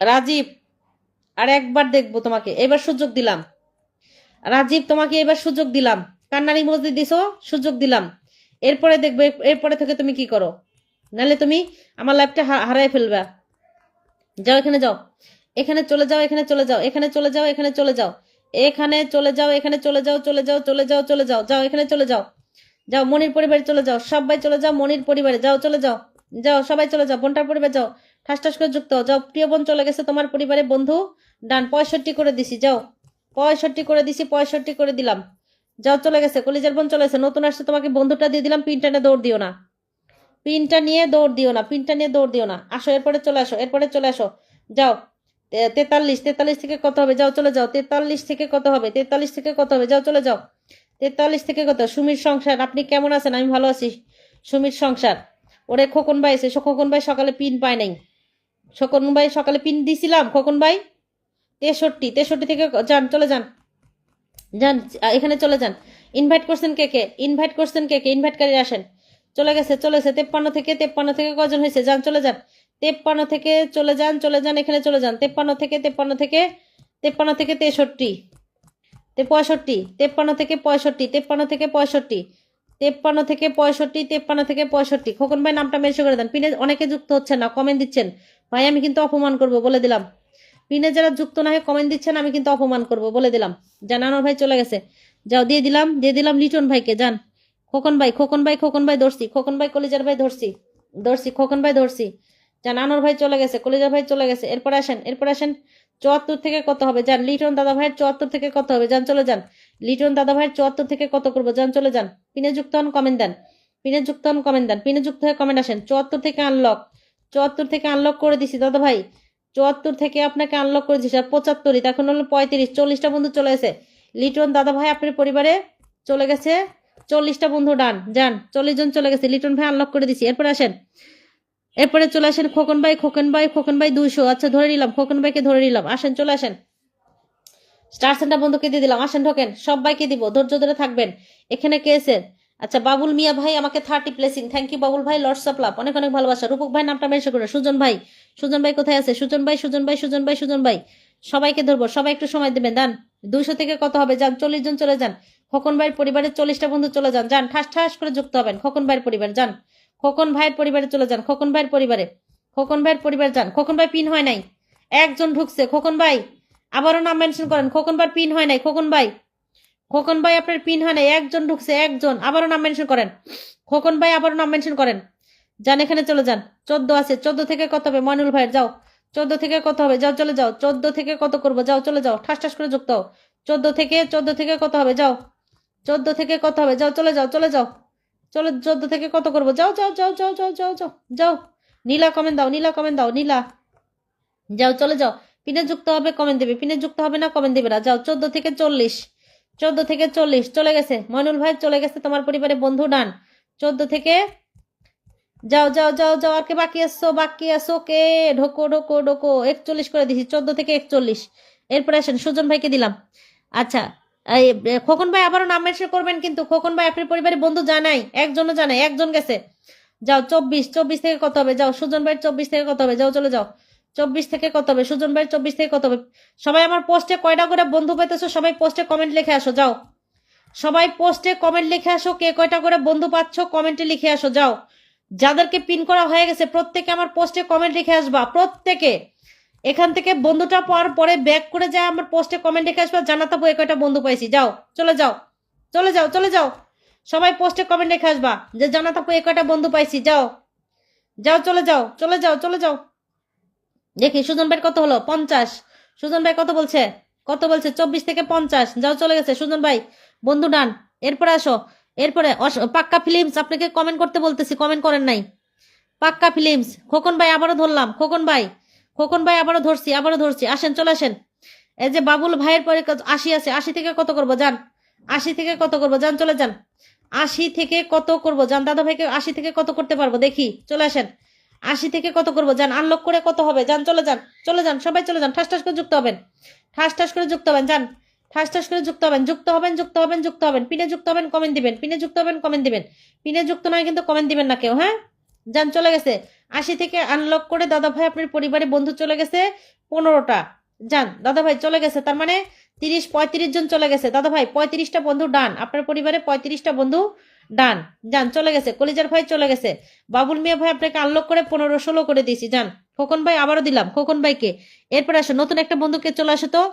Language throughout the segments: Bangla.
রাজীব, আর একবার দেখব তোমাকে। এবার সুযোগ দিলাম। রাজীব, তোমাকে এবার সুযোগ দিলাম। কান্নারি মসজিদ দিছো? সুযোগ দিলাম। এরপরে দেখবে, এরপরে থেকে তুমি কি করো? নাহলে তুমি আমার লাইফটা হারাই ফেলবা। যাও এখানে যাও। এখানে চলে যাও, এখানে চলে যাও। এখানে চলে যাও, এখানে চলে যাও। এখানে চলে যাও, এখানে চলে যাও চলে যাও চলে যাও চলে যাও। যাও, এখানে চলে যাও। যাও, মনির পরিবারে চলে যাও। সবাই চলে যাও, মনির পরিবারে। যাও, চলে যাও। যাও, সবাই চলে যাও। বোনটার পরিবারে যাও। ঠাস ঠাস করে যুক্ত। যাও, প্রিয় বোন, চলে গেছে তোমার পরিবারে বন্ধু। ডান, পঁয়ষট্টি করে দিছি, যাও। পঁয়ষট্টি করে দিছি, পঁয়ষট্টি করে দিলাম। যাও, চলে গেছে। কলিজার বোন চলে গেছে। নতুন আসছে, তোমাকে বন্ধুটা দিয়ে দিলাম। পিনটা নিয়ে দৌড় দিও না। পিনটা নিয়ে দৌড় দিও না। পিনটা নিয়ে দৌড় দিও না। আসো, এরপরে চলে আসো, এরপরে চলে আসো। যাও। তেতাল্লিশ তেতাল্লিশ থেকে কত হবে? যাও, চলে যাও। তেতাল্লিশ থেকে কত হবে? তেতাল্লিশ থেকে কত হবে? যাও, চলে যাও। তেতাল্লিশ থেকে কত? সুমির সংসার, আপনি কেমন আছেন? আমি ভালো আছি। সুমির সংসার। ওরে খোকন ভাই এসে, খোকন ভাই সকালে পিন পায় নাই। খোকন ভাই সকালে পিন দিছিলাম খোকন ভাই তেষট্টি তেষট্টি থেকে যান, চলে যান। যান এখানে চলে যান। ইনভাইট করছেন কে কে? ইনভাইট করছেন কে কে? ইনভাইটকারী আসেন। চলে গেছে চলে গেছে, তেপ্পান্ন থেকে তেপ্পান্ন থেকে কজন হয়েছে? যান, চলে যান। তেপ্পান্ন থেকে চলে যান চলে যান, এখানে চলে যান। তেপ্পান্ন থেকে তেপ্পান্ন থেকে তেপ্পান্ন থেকে তেষট্টি তে পঁয়ষট্টি তেপ্পান্ন থেকে পঁয়ষট্টি, তেপ্পান্ন থেকে পঁয়ষট্টি, তেপ্পান্ন থেকে পঁয়ষট্টি, তেপ্পান্ন থেকে পঁয়ষট্টি। খোকন ভাই নামটা মেনশন করে দেন। পিনে অনেকে যুক্ত হচ্ছেন না কমেন্ট দিচ্ছেন। ভাই, আমি কিন্তু অপমান করব, বলে দিলাম। পিনে যারা যুক্ত না হয়ে কমেন্ট দিচ্ছেন, আমি কিন্তু অপমান করব, বলে দিলাম। জানানোর ভাই চলে গেছে। যাও, দিয়ে দিলাম দিয়ে দিলাম লিটন ভাইকে, যান। খোকন ভাই খোকন ভাই খোকন ভাই ধরছি, খোকন ভাই কলিজার ভাই ধরছি ধরছি, খোকন ভাই ধরছি। জানানোর ভাই চলে গেছে, কলিজার ভাই চলে গেছে। এরপর আসেন এরপর আসেন, চুয়াত্তর থেকে কত হবে? যান, লিটন দাদা ভাইয়ের চুয়াত্তর থেকে কত হবে? যান, চলে যান। লিটন দাদা ভাইয়ের চুয়াত্তর থেকে কত করব? যান, চলে যান। পিনে যুক্ত হন কমেন্ট দেন। পিনে যুক্ত হন কমেন্ট দেন। পিনে যুক্ত হয়ে কমেন্ট আসেন। চুয়াত্তর থেকে আনলক চুয়াত্তর থেকে আনলক করে দিছি। দাদা ভাই, চুয়াত্তর থেকে আপনাকে আনলক করে দিছি আর পঁচাত্তরই এখন হলো পঁয়ত্রিশ, চল্লিশটা বন্ধু চলে গেছে। লিটন, দাদা ভাই, আপনার পরিবারে চলে গেছে চল্লিশটা বন্ধু ডান, যান, চল্লিশ জন চলে গেছে। লিটন ভাই আনলক করে দিছি। এরপরে আসেন। এরপরে চলে আসেন খোকন ভাই খোকন ভাই খোকন ভাই দুইশো। আচ্ছা ধরে নিলাম, খোকন ভাইকে ধরে নিলাম। আসেন, চলে আসেন। স্টার সেন্টার বন্ধুকে দিয়ে দিলাম। আসেন, ঢোকেন। সবাইকে দিব। ধৈর্য ধরে থাকবেন। এখানে কে এসেন আচ্ছা বাবুল মিয়া ভাই, আমাকে thirty placing thank you Babul ভাই লর্ডস অফ লাভ অনেক অনেক ভালোবাসা। রূপক ভাই নামটা মেনশন করে সুজন ভাই সুজন ভাই কোথায় আছে? সুজন ভাই সুজন ভাই সুজন ভাই সুজন ভাই। সবাইকে ধরবো, সবাই একটু সময় দেবেন। যান দুইশো থেকে কত হবে? যান, চল্লিশ জন চলে যান। খোকন ভাইয়ের পরিবারের চল্লিশটা বন্ধু চলে যান। যান, ঠাস ঠাস করে যুক্ত হবেন। খোকন ভাইয়ের পরিবার, যান। খোকন ভাইয়ের পরিবারে চলে যান। খোকন ভাইয়ের পরিবারে। খোকন ভাইয়ের পরিবার, যান। খোকন ভাই পিন হয় নাই। একজন ঢুকছে। খোকন ভাই, আবারও নাম মেনশন করেন। খোকন ভাই পিন হয় নাই। খোকন ভাই খোকন ভাই আপনার পিন হয় না একজন ঢুকছে, একজন, আবারও নাম মেনশন করেন। খোকন ভাই আবারও নাম মেনশন করেন। যান, এখানে চলে যান। চোদ্দ আছে, চোদ্দ থেকে কত হবে? ময়নুল ভাইয়ের, যাও। চোদ্দ থেকে কত হবে? যাও, চলে যাও। চোদ্দ থেকে কত করব? যাও, চলে যাও। ঠাস ঠাস করে যুক্ত হও। চোদ্দ থেকে চোদ্দ থেকে কত হবে? যাও। চোদ্দ থেকে কত হবে? যাও, চলে যাও চলে যাও। চলো, চোদ্দ থেকে কত করব? যাও যাও যাও যাও যাও যাও যাও যাও। নীলা কমেন্ট দাও, নীলা কমেন্ট দাও, নীলা। যাও, চলে যাও। পিনে যুক্ত হবে কমেন্ট দেবে। পিনে যুক্ত হবে না কমেন্ট দেবে না। যাও, চোদ্দ থেকে চল্লিশ। চোদ্দ থেকে চল্লিশ, চলে গেছে। ময়নুল ভাই, চলে গেছে তোমার পরিবারে বন্ধু ডান। চোদ্দ থেকে যাও যাও যাও যাও, আর কে বাকি আসছো বাকি আসো কে? ঢোকো ঢোকো ঢোকো, একচল্লিশ করে দিছি, চোদ্দ থেকে একচল্লিশ। এরপরে আসেন, সুজন ভাইকে দিলাম। আচ্ছা খোকন ভাই আবারও নাম মেনশন করবেন কিন্তু খোকন ভাই আপনার পরিবারের বন্ধু জানাই, একজনও জানাই, একজন গেছে। যাও, চব্বিশ চব্বিশ থেকে কত হবে? যাও, সুজন ভাই, চব্বিশ থেকে কত হবে? যাও, চলে যাও। চব্বিশ থেকে কত হবে? সুজন ভাইয়ের চব্বিশ থেকে কত হবে? সবাই আমার পোস্টে কয়টা করে বন্ধু পাইতেছো? সবাই পোস্টে কমেন্ট লিখে আসো, যাও। সবাই পোস্টে কমেন্ট লিখে আসো, কে কয়টা করে বন্ধু পাচ্ছ? কমেন্টে লিখে আসো, যাও। যাদেরকে পিন করা হয়ে গেছে, প্রত্যেকে আমার পোস্টে কমেন্ট লিখে আসবা, প্রত্যেকে। এখান থেকে বন্ধুটা পাওয়ার পরে ব্যাক করে যায়, আমার পোস্টে কমেন্ট লিখে আসবা জানাতে এ কয়টা বন্ধু পাইছি? যাও, চলে যাও চলে যাও চলে যাও। সবাই পোস্টে কমেন্ট লিখে আসবা যে জানাতে এ কয়টা বন্ধু পাইছি? যাও যাও, চলে যাও চলে যাও চলে যাও। দেখি, সুজন ভাই কত হলো? পঞ্চাশ। সুজন ভাই কত বলছে? কত বলছে? চব্বিশ থেকে পঞ্চাশ। যাও, চলে গেছে। সুজন ভাই, বন্ধু ডান। এরপরে আসো। এরপরে পাক্কা ফিল্মস, আপনাকে কমেন্ট করতে বলতেছি কমেন্ট করেন নাই। পাক্কা ফিল্মস, খোকন ভাই আবারও ধরলাম। খোকন ভাই খোকন ভাই আবারও ধরছি আবারও ধরছি। আসেন, চলে আসেন। এই যে বাবুল ভাইয়ের পরে আশি আছে। আশি থেকে কত করব? যান। আশি থেকে কত করব? যান, চলে যান। আশি থেকে কত করব? যান, দাদা ভাইকে আশি থেকে কত করতে পারব? দেখি, চলে আসেন। আশি থেকে কত করব? যান আনলক করে কত হবে? যান, চলে যান চলে যান, সবাই চলে যান, ঠাস ঠাস করে যুক্ত হবেন। ঠাস ঠাস করে যুক্ত হবেন, যান। ঠাস ঠাস করে যুক্ত হবেন যুক্ত হবেন যুক্ত হবেন যুক্ত হবেন। পিনে যুক্ত হবেন কমেন্ট দিবেন। পিনে যুক্ত হবেন কমেন্ট দিবেন। পিনে যুক্ত নয় কিন্তু কমেন্ট দিবেন না কেউ হ্যাঁ? যান, চলে গেছে। আশি থেকে আনলক করে দাদা ভাই আপনার পরিবারে বন্ধু চলে গেছে পনেরোটা। যান, দাদা ভাই চলে গেছে, তার মানে তিরিশ পঁয়ত্রিশ জন চলে গেছে। দাদা ভাই, পঁয়ত্রিশটা বন্ধু, ডান। আপনার পরিবারে পঁয়ত্রিশটা বন্ধু ডান, যান, চলে গেছে, কলিজার ভাই চলে গেছে। বাবুল মিয়া ভাই, আপনাকে আনলক করে পনেরো ষোলো করে দিয়েছি, যান। খোকন ভাই, আবারও দিলাম, খোকন ভাইকে। এরপরে আসো, নতুন একটা বন্ধুকে চলে আসো তো।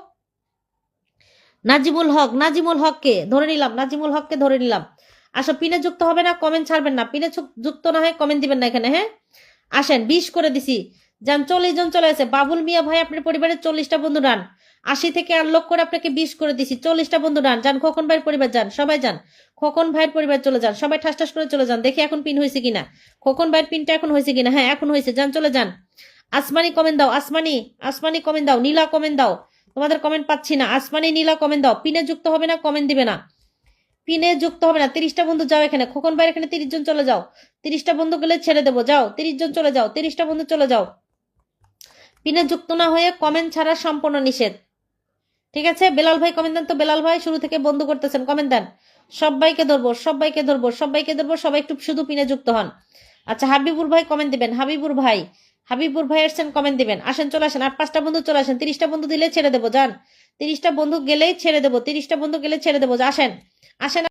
নাজিমুল হক, নাজিমুল হককে ধরে নিলাম, নাজিমুল হককে ধরে নিলাম। আসো, পিনে যুক্ত হবে না কমেন্ট ছাড়বেন না। পিনে যুক- যুক্ত না হয় কমেন্ট দিবেন না এখানে হ্যাঁ? আসেন, বিশ করে দিছি। যান, চল্লিশ জন চলে গেছে। বাবুল মিয়া ভাই, আপনার পরিবারের চল্লিশটা বন্ধু, ডান। আশি থেকে আনলক করে আপনাকে বিশ করে দিছি। চল্লিশটা বন্ধু ডান, যান, খোকন ভাইয়ের পরিবার যান, সবাই যান। খোকন ভাইয়ের পরিবার চলে যান, সবাই ঠাস ঠাস করে চলে যান। দেখি এখন পিন হয়েছে কিনা। খোকন ভাইয়ের পিনটা এখন হয়েছে কিনা? হ্যাঁ এখন হয়েছে, যান, চলে যান। আসমানি কমেন্ট দাও, আসমানি আসমানি কমেন্ট দাও, নীলা কমেন্ট দাও। তোমাদের কমেন্ট পাচ্ছি না। আসমানি, নীলা কমেন্ট দাও। পিনে যুক্ত হবে না কমেন্ট দিবে না। পিনে যুক্ত হবে না। তিরিশটা বন্ধু যাও এখানে। খোকন ভাইয়ের এখানে তিরিশ জন চলে যাও। তিরিশটা বন্ধু গেলে ছেড়ে দেবো। যাও, তিরিশ জন চলে যাও। তিরিশটা বন্ধু চলে যাও। পিনে যুক্ত না হয়ে কমেন্ট ছাড়া সম্পূর্ণ নিষেধ। ঠিক আছে? বেলাল ভাই কমেন্ট দেন তো। বেলাল ভাই, শুরু থেকে বন্ধ করতেছেন। কমেন্ট দেন। সবাইকে ধরবো সবাইকে ধরবো সবাইকে ধরবো। সবাই একটু শুধু পিনে যুক্ত হন। আচ্ছা হাবিবুর ভাই কমেন্ট দিবেন। হাবিবুর ভাই হাবিবুর ভাই আসছেন কমেন্ট দিবেন। আসেন, চলে আসেন। আট পাঁচটা বন্ধু চলে আসেন। তিরিশটা বন্ধু দিলে ছেড়ে দেবো, যান। তিরিশটা বন্ধু গেলেই ছেড়ে দেবো। তিরিশটা বন্ধু গেলে ছেড়ে দেবো। আসেন। আসেন